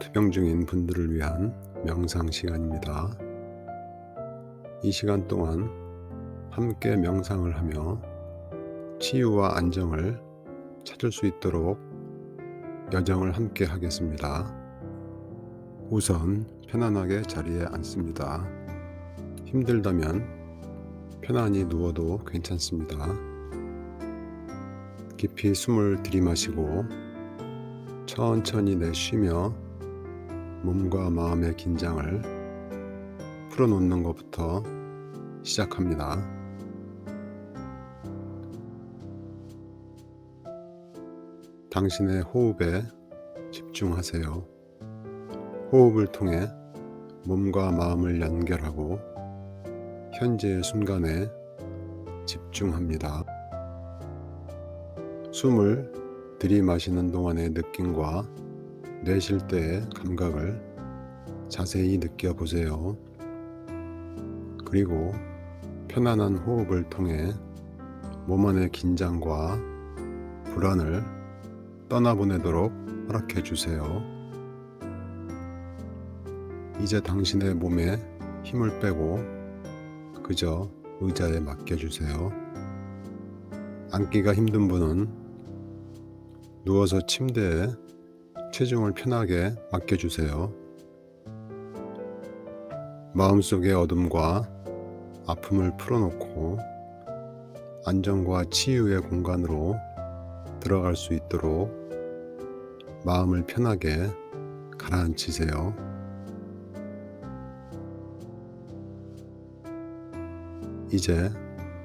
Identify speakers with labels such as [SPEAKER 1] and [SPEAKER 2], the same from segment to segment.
[SPEAKER 1] 투병 중인 분들을 위한 명상 시간입니다. 이 시간 동안 함께 명상을 하며 치유와 안정을 찾을 수 있도록 여정을 함께 하겠습니다. 우선 편안하게 자리에 앉습니다. 힘들다면 편안히 누워도 괜찮습니다. 깊이 숨을 들이마시고 천천히 내쉬며 몸과 마음의 긴장을 풀어놓는 것부터 시작합니다. 당신의 호흡에 집중하세요. 호흡을 통해 몸과 마음을 연결하고 현재의 순간에 집중합니다. 숨을 들이마시는 동안의 느낌과 내쉴 때의 감각을 자세히 느껴보세요. 그리고 편안한 호흡을 통해 몸 안의 긴장과 불안을 떠나보내도록 허락해 주세요. 이제 당신의 몸에 힘을 빼고 그저 의자에 맡겨주세요. 앉기가 힘든 분은 누워서 침대에 체중을 편하게 맡겨주세요. 마음속의 어둠과 아픔을 풀어놓고 안정과 치유의 공간으로 들어갈 수 있도록 마음을 편하게 가라앉히세요. 이제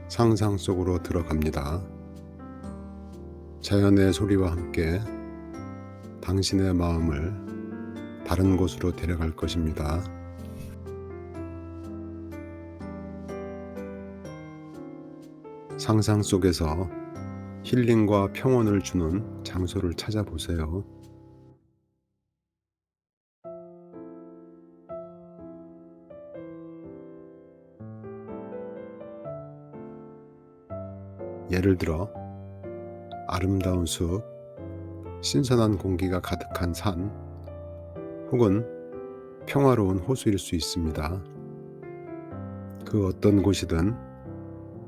[SPEAKER 1] 상상 속으로 들어갑니다. 자연의 소리와 함께 당신의 마음을 다른 곳으로 데려갈 것입니다. 상상 속에서 힐링과 평온을 주는 장소를 찾아보세요. 예를 들어 아름다운 숲, 신선한 공기가 가득한 산, 혹은 평화로운 호수일 수 있습니다. 그 어떤 곳이든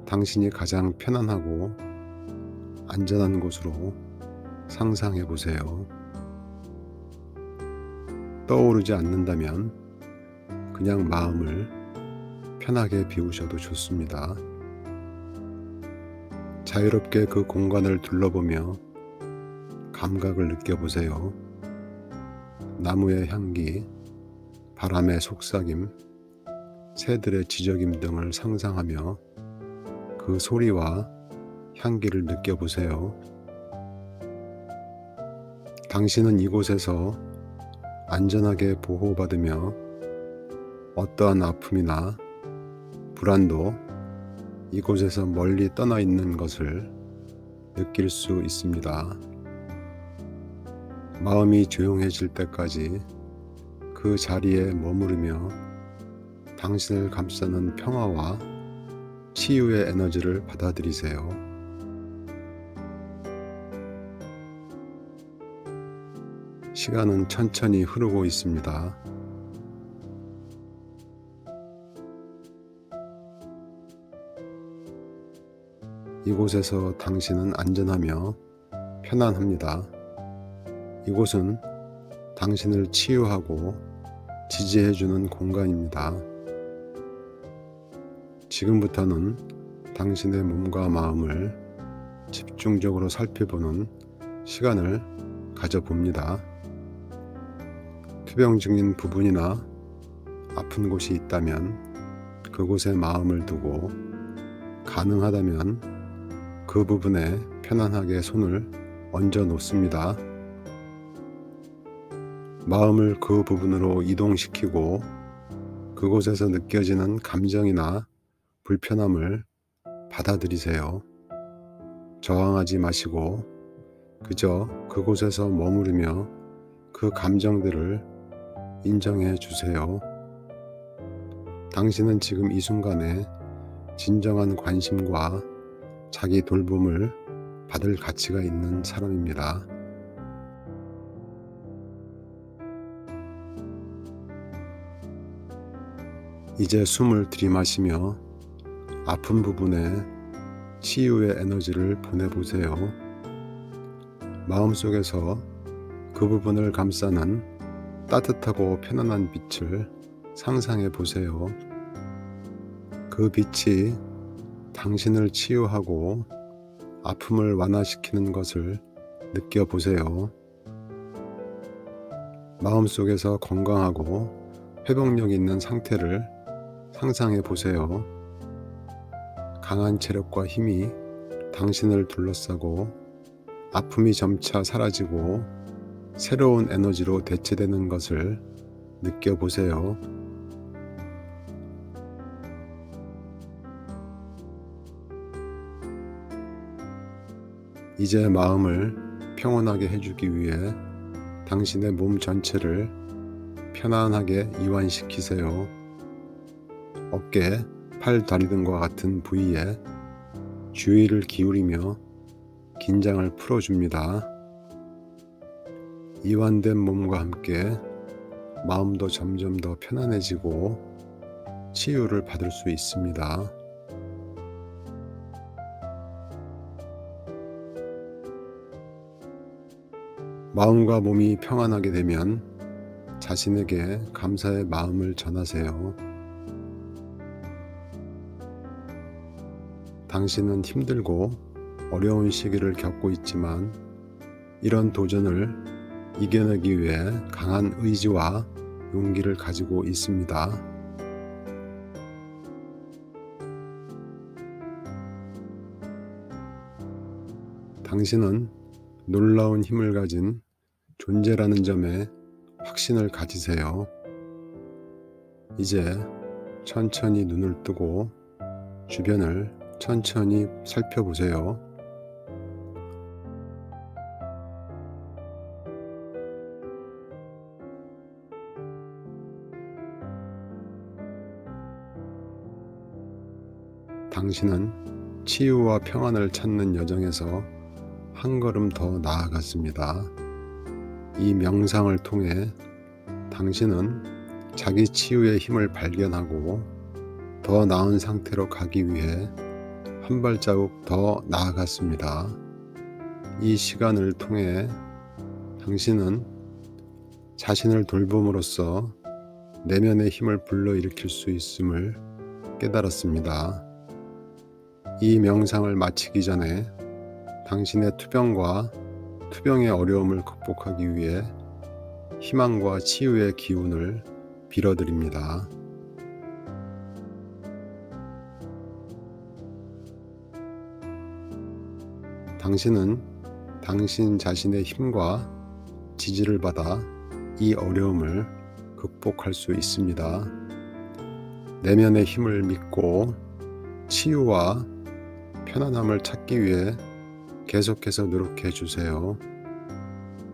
[SPEAKER 1] 당신이 가장 편안하고 안전한 곳으로 상상해 보세요. 떠오르지 않는다면 그냥 마음을 편하게 비우셔도 좋습니다. 자유롭게 그 공간을 둘러보며 감각을 느껴보세요. 나무의 향기, 바람의 속삭임, 새들의 지저김 등을 상상하며 그 소리와 향기를 느껴보세요. 당신은 이곳에서 안전하게 보호받으며 어떠한 아픔이나 불안도 이곳에서 멀리 떠나 있는 것을 느낄 수 있습니다. 마음이 조용해질 때까지 그 자리에 머무르며 당신을 감싸는 평화와 치유의 에너지를 받아들이세요. 시간은 천천히 흐르고 있습니다. 이곳에서 당신은 안전하며 편안합니다. 이곳은 당신을 치유하고 지지해주는 공간입니다. 지금부터는 당신의 몸과 마음을 집중적으로 살펴보는 시간을 가져봅니다. 투병 중인 부분이나 아픈 곳이 있다면 그곳에 마음을 두고 가능하다면 그 부분에 편안하게 손을 얹어 놓습니다. 마음을 그 부분으로 이동시키고 그곳에서 느껴지는 감정이나 불편함을 받아들이세요. 저항하지 마시고 그저 그곳에서 머무르며 그 감정들을 인정해 주세요. 당신은 지금 이 순간에 진정한 관심과 자기 돌봄을 받을 가치가 있는 사람입니다. 이제 숨을 들이마시며 아픈 부분에 치유의 에너지를 보내보세요. 마음속에서 그 부분을 감싸는 따뜻하고 편안한 빛을 상상해 보세요. 그 빛이 당신을 치유하고 아픔을 완화시키는 것을 느껴보세요. 마음속에서 건강하고 회복력 있는 상태를 상상해 보세요. 강한 체력과 힘이 당신을 둘러싸고 아픔이 점차 사라지고 새로운 에너지로 대체되는 것을 느껴보세요. 이제 마음을 평온하게 해주기 위해 당신의 몸 전체를 편안하게 이완시키세요. 어깨, 팔, 다리 등과 같은 부위에 주의를 기울이며 긴장을 풀어줍니다. 이완된 몸과 함께 마음도 점점 더 편안해지고 치유를 받을 수 있습니다. 마음과 몸이 평안하게 되면 자신에게 감사의 마음을 전하세요. 당신은 힘들고 어려운 시기를 겪고 있지만 이런 도전을 이겨내기 위해 강한 의지와 용기를 가지고 있습니다. 당신은 놀라운 힘을 가진 존재라는 점에 확신을 가지세요. 이제 천천히 눈을 뜨고 주변을 천천히 살펴보세요. 당신은 치유와 평안을 찾는 여정에서 한 걸음 더 나아갔습니다. 이 명상을 통해 당신은 자기 치유의 힘을 발견하고 더 나은 상태로 가기 위해 한 발자국 더 나아갔습니다. 이 시간을 통해 당신은 자신을 돌봄으로써 내면의 힘을 불러일으킬 수 있음을 깨달았습니다. 이 명상을 마치기 전에 당신의 투병과 투병의 어려움을 극복하기 위해 희망과 치유의 기운을 빌어드립니다. 당신은 당신 자신의 힘과 지지를 받아 이 어려움을 극복할 수 있습니다. 내면의 힘을 믿고 치유와 편안함을 찾기 위해 계속해서 노력해 주세요.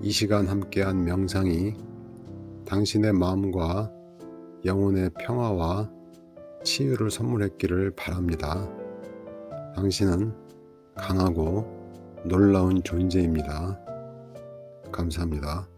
[SPEAKER 1] 이 시간 함께한 명상이 당신의 마음과 영혼의 평화와 치유를 선물했기를 바랍니다. 당신은 강하고 놀라운 존재입니다. 감사합니다.